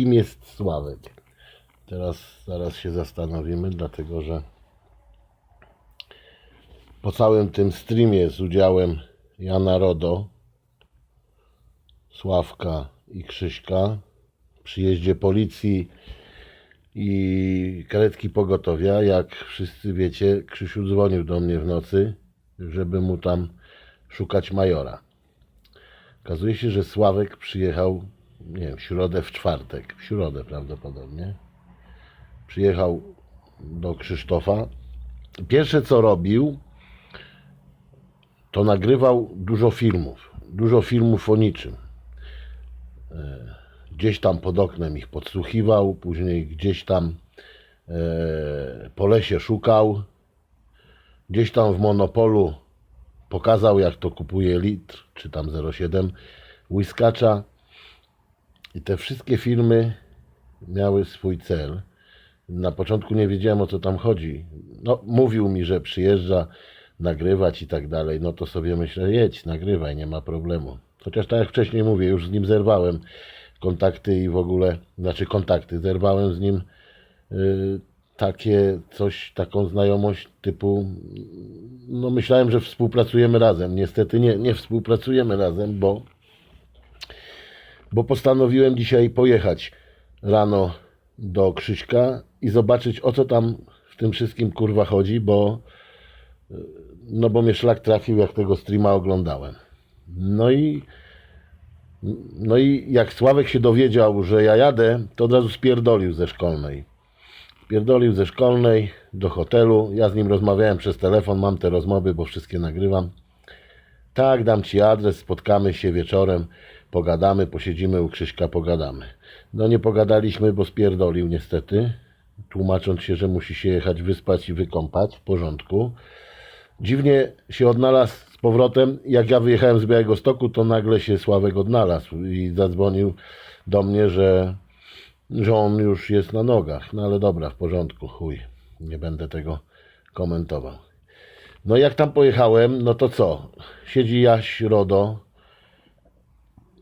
kim jest Sławek? Teraz zaraz się zastanowimy, dlatego że po całym tym streamie z udziałem Jana Rodo, Sławka i Krzyśka, przyjeździe policji i karetki pogotowia, jak wszyscy wiecie, Krzysiu dzwonił do mnie w nocy, żeby mu tam szukać majora. Okazuje się, że Sławek przyjechał, nie wiem, w środę, w czwartek, w środę prawdopodobnie. Przyjechał do Krzysztofa. Pierwsze co robił, to nagrywał dużo filmów, dużo filmów o niczym. E, Gdzieś tam pod oknem ich podsłuchiwał, później gdzieś tam e, po lesie szukał, gdzieś tam w Monopolu pokazał jak to kupuje litr, czy tam 0,7 whiskacza i te wszystkie filmy miały swój cel. Na początku nie wiedziałem o co tam chodzi. No, mówił mi, że przyjeżdża nagrywać i tak dalej. No to sobie myślę, jedź, nagrywaj, nie ma problemu. Chociaż tak jak wcześniej mówię, już z nim zerwałem kontakty i w ogóle, znaczy kontakty, zerwałem z nim y, takie coś, taką znajomość typu, no myślałem, że współpracujemy razem. Niestety nie, nie współpracujemy razem, bo, bo postanowiłem dzisiaj pojechać rano do Krzyśka i zobaczyć o co tam w tym wszystkim kurwa chodzi, bo no bo mnie szlak trafił jak tego streama oglądałem. No i no i jak Sławek się dowiedział, że ja jadę, to od razu spierdolił ze szkolnej. Spierdolił ze szkolnej do hotelu. Ja z nim rozmawiałem przez telefon, mam te rozmowy, bo wszystkie nagrywam. Tak, dam ci adres, spotkamy się wieczorem, pogadamy, posiedzimy u Krzyśka, pogadamy. No nie pogadaliśmy, bo spierdolił niestety, tłumacząc się, że musi się jechać wyspać i wykąpać, w porządku. Dziwnie się odnalazł z powrotem. Jak ja wyjechałem z Białego Stoku, to nagle się Sławek odnalazł i zadzwonił do mnie, że, że on już jest na nogach. No ale dobra, w porządku, chuj. Nie będę tego komentował. No jak tam pojechałem, no to co? Siedzi Jaś Rodo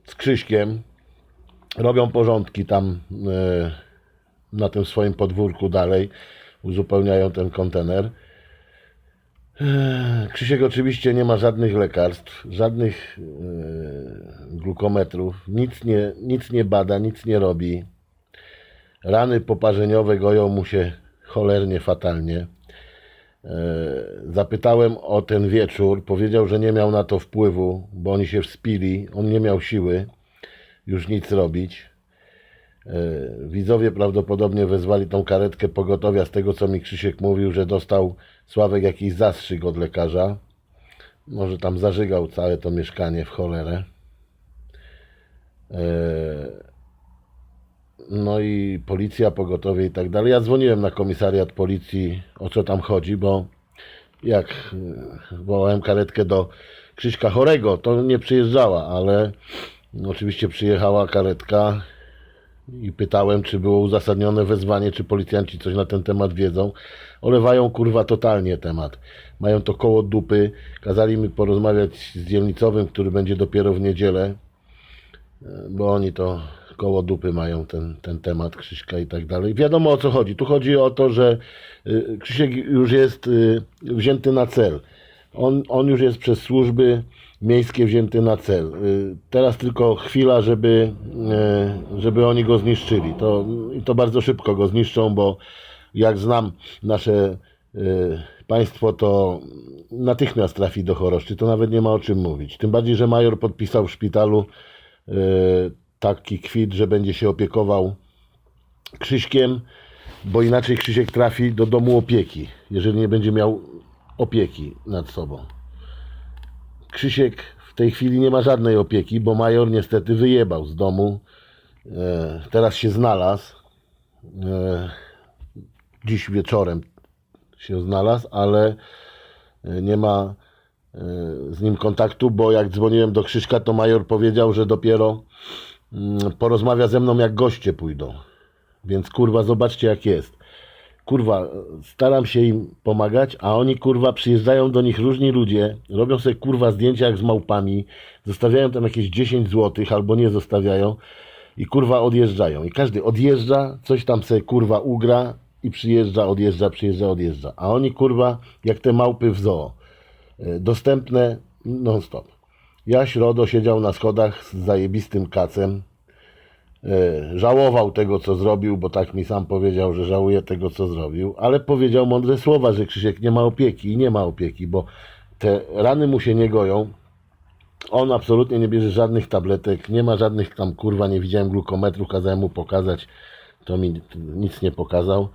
z Krzyśkiem. Robią porządki tam e, na tym swoim podwórku dalej. Uzupełniają ten kontener. Krzysiek oczywiście nie ma żadnych lekarstw, żadnych e, glukometrów, nic nie, nic nie bada, nic nie robi. Rany poparzeniowe goją mu się cholernie fatalnie. E, Zapytałem o ten wieczór, powiedział, że nie miał na to wpływu, bo oni się wspili, on nie miał siły już nic robić. E, Widzowie prawdopodobnie wezwali tą karetkę pogotowia z tego, co mi Krzysiek mówił, że dostał Sławek jakiś zastrzyk od lekarza. Może tam zażygał całe to mieszkanie w cholerę. No i policja, pogotowie i tak dalej. Ja dzwoniłem na komisariat policji, o co tam chodzi, bo jak e, wołałem karetkę do Krzyśka Chorego, to nie przyjeżdżała, ale oczywiście przyjechała karetka i pytałem, czy było uzasadnione wezwanie, czy policjanci coś na ten temat wiedzą. Olewają kurwa totalnie temat. Mają to koło dupy. Kazali mi porozmawiać z dzielnicowym, który będzie dopiero w niedzielę, e, bo oni to koło dupy mają ten, ten temat Krzyśka i tak dalej. Wiadomo o co chodzi. Tu chodzi o to, że y, Krzysiek już jest y, wzięty na cel. On, on już jest przez służby miejskie wzięty na cel. Y, Teraz tylko chwila, żeby, żeby oni go zniszczyli. To, I to bardzo szybko go zniszczą, bo jak znam nasze państwo, to natychmiast trafi do choroszczy. To nawet nie ma o czym mówić. Tym bardziej, że major podpisał w szpitalu taki kwit, że będzie się opiekował Krzyśkiem, bo inaczej Krzysiek trafi do domu opieki, jeżeli nie będzie miał opieki nad sobą. Krzysiek w tej chwili nie ma żadnej opieki, bo major niestety wyjebał z domu. E, teraz się znalazł. E, dziś wieczorem się znalazł, ale e, nie ma z nim kontaktu, bo jak dzwoniłem do Krzyśka, to major powiedział, że dopiero porozmawia ze mną, jak goście pójdą. Więc kurwa, zobaczcie jak jest. Kurwa, staram się im pomagać, a oni kurwa przyjeżdżają do nich różni ludzie, robią sobie kurwa zdjęcia jak z małpami, zostawiają tam jakieś 10 zł albo nie zostawiają. i kurwa odjeżdżają. I każdy odjeżdża, coś tam sobie kurwa ugra i przyjeżdża, odjeżdża, przyjeżdża, odjeżdża. A oni kurwa jak te małpy w zoo. E, Dostępne non stop. Jaś Rodo siedział na schodach z zajebistym kacem. E, Żałował tego, co zrobił, bo tak mi sam powiedział, że żałuje tego, co zrobił, ale powiedział mądre słowa, że Krzysiek nie ma opieki i nie ma opieki, bo te rany mu się nie goją. On absolutnie nie bierze żadnych tabletek, nie ma żadnych tam kurwa, nie widziałem glukometru, kazałem mu pokazać, to mi nic nie pokazał.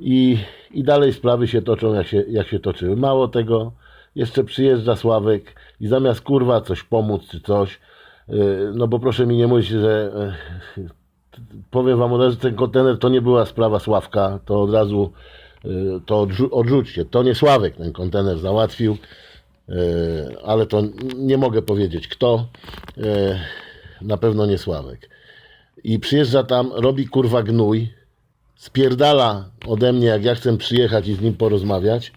I, i dalej sprawy się toczą, jak się, jak się toczyły. Mało tego, jeszcze przyjeżdża Sławek i zamiast kurwa coś pomóc czy coś, yy, no bo proszę mi nie mówić, że yy, powiem wam od razu, ten kontener to nie była sprawa Sławka, to od razu yy, to odrzu- odrzućcie. To nie Sławek ten kontener załatwił, ale to nie mogę powiedzieć kto. Na pewno nie Sławek. I przyjeżdża tam, robi kurwa gnój, spierdala ode mnie, jak ja chcę przyjechać i z nim porozmawiać.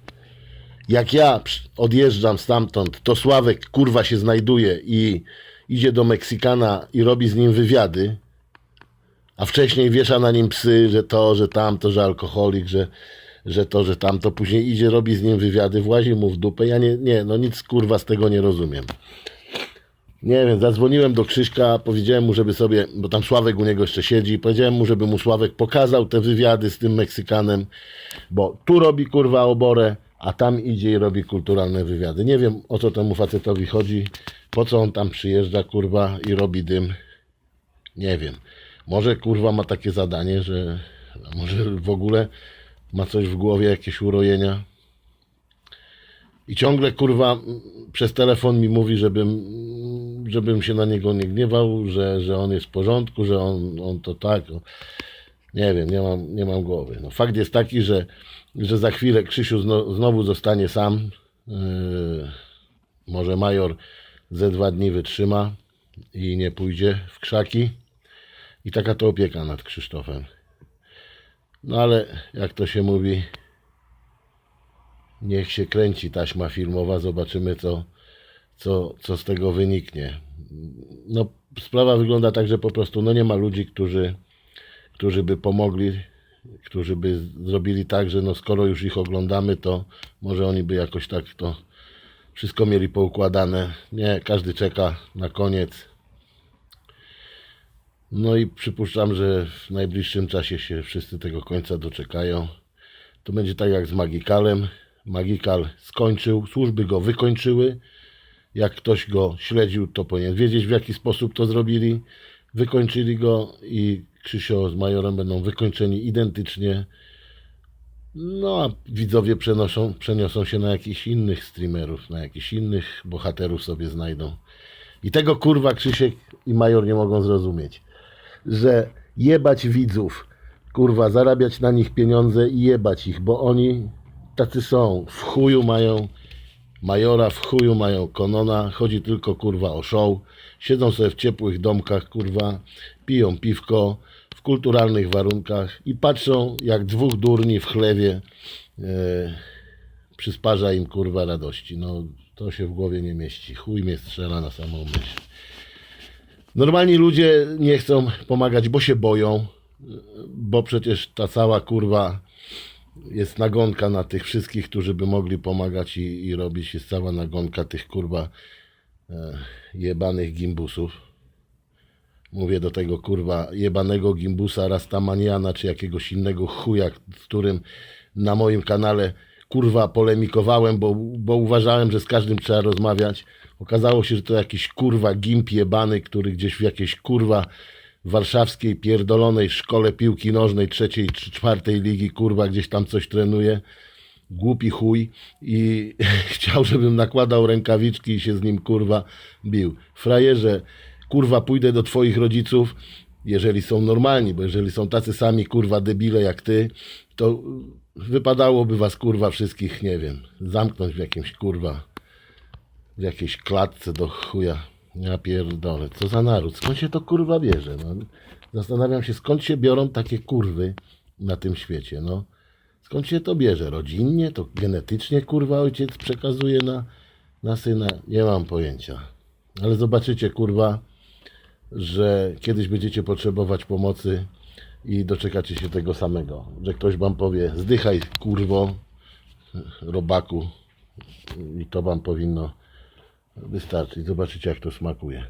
Jak ja odjeżdżam stamtąd, to Sławek kurwa się znajduje i idzie do Meksykana i robi z nim wywiady, a wcześniej wiesza na nim psy, że to, że tamto, że alkoholik, że, że to, że tamto. Później idzie, robi z nim wywiady, włazi mu w dupę. Ja nie, nie, no nic kurwa z tego nie rozumiem. Nie wiem, zadzwoniłem do Krzyśka, powiedziałem mu, żeby sobie, bo tam Sławek u niego jeszcze siedzi, powiedziałem mu, żeby mu Sławek pokazał te wywiady z tym Meksykanem, bo tu robi kurwa oborę, a tam idzie i robi kulturalne wywiady. Nie wiem, o co temu facetowi chodzi, po co on tam przyjeżdża kurwa i robi dym. Nie wiem. Może kurwa ma takie zadanie, że może w ogóle ma coś w głowie, jakieś urojenia. I ciągle kurwa przez telefon mi mówi, żebym, żebym się na niego nie gniewał, że, że on jest w porządku, że on, on to tak. Nie wiem, nie mam, nie mam głowy. No, fakt jest taki, że, że za chwilę Krzysiu zno, znowu zostanie sam. Yy, może major ze dwa dni wytrzyma i nie pójdzie w krzaki. I taka to opieka nad Krzysztofem. No ale jak to się mówi, niech się kręci taśma filmowa, zobaczymy co, co, co z tego wyniknie. No, sprawa wygląda tak, że po prostu no nie ma ludzi, którzy, którzy by pomogli, którzy by zrobili tak, że no skoro już ich oglądamy, to może oni by jakoś tak to wszystko mieli poukładane. Nie, każdy czeka na koniec. No i przypuszczam, że w najbliższym czasie się wszyscy tego końca doczekają. To będzie tak jak z Magikalem. Magikal skończył, służby go wykończyły. Jak ktoś go śledził, to powinien wiedzieć w jaki sposób to zrobili. Wykończyli go i Krzysio z Majorem będą wykończeni identycznie. No a widzowie przenoszą, przeniosą się na jakichś innych streamerów, na jakichś innych bohaterów sobie znajdą. I tego kurwa Krzysiek i Major nie mogą zrozumieć że jebać widzów, kurwa, zarabiać na nich pieniądze i jebać ich, bo oni tacy są. W chuju mają Majora, w chuju mają Konona, chodzi tylko kurwa o show. Siedzą sobie w ciepłych domkach, kurwa, piją piwko kulturalnych warunkach i patrzą jak dwóch durni w chlewie e, przysparza im kurwa radości. No to się w głowie nie mieści. Chuj mnie strzela na samą myśl. Normalni ludzie nie chcą pomagać, bo się boją, bo przecież ta cała kurwa jest nagonka na tych wszystkich, którzy by mogli pomagać i, i robić. Jest cała nagonka tych kurwa e, jebanych gimbusów. Mówię do tego kurwa jebanego gimbusa Rastamaniana czy jakiegoś innego chuja, z którym na moim kanale kurwa polemikowałem, bo, bo uważałem, że z każdym trzeba rozmawiać. Okazało się, że to jakiś kurwa gimp jebany, który gdzieś w jakiejś kurwa warszawskiej pierdolonej szkole piłki nożnej trzeciej czy czwartej ligi kurwa gdzieś tam coś trenuje. Głupi chuj i chciał, żebym nakładał rękawiczki i się z nim kurwa bił. Frajerze, kurwa pójdę do twoich rodziców, jeżeli są normalni, bo jeżeli są tacy sami kurwa debile jak ty, to wypadałoby was kurwa wszystkich, nie wiem, zamknąć w jakimś kurwa w jakiejś klatce do chuja. Ja pierdolę, co za naród, skąd się to kurwa bierze? No, zastanawiam się, skąd się biorą takie kurwy na tym świecie, no. Skąd się to bierze? Rodzinnie? To genetycznie kurwa ojciec przekazuje na, na syna? Nie mam pojęcia. Ale zobaczycie kurwa, że kiedyś będziecie potrzebować pomocy i doczekacie się tego samego. Że ktoś wam powie, zdychaj kurwo, robaku i to wam powinno wystarczyć. Zobaczycie jak to smakuje.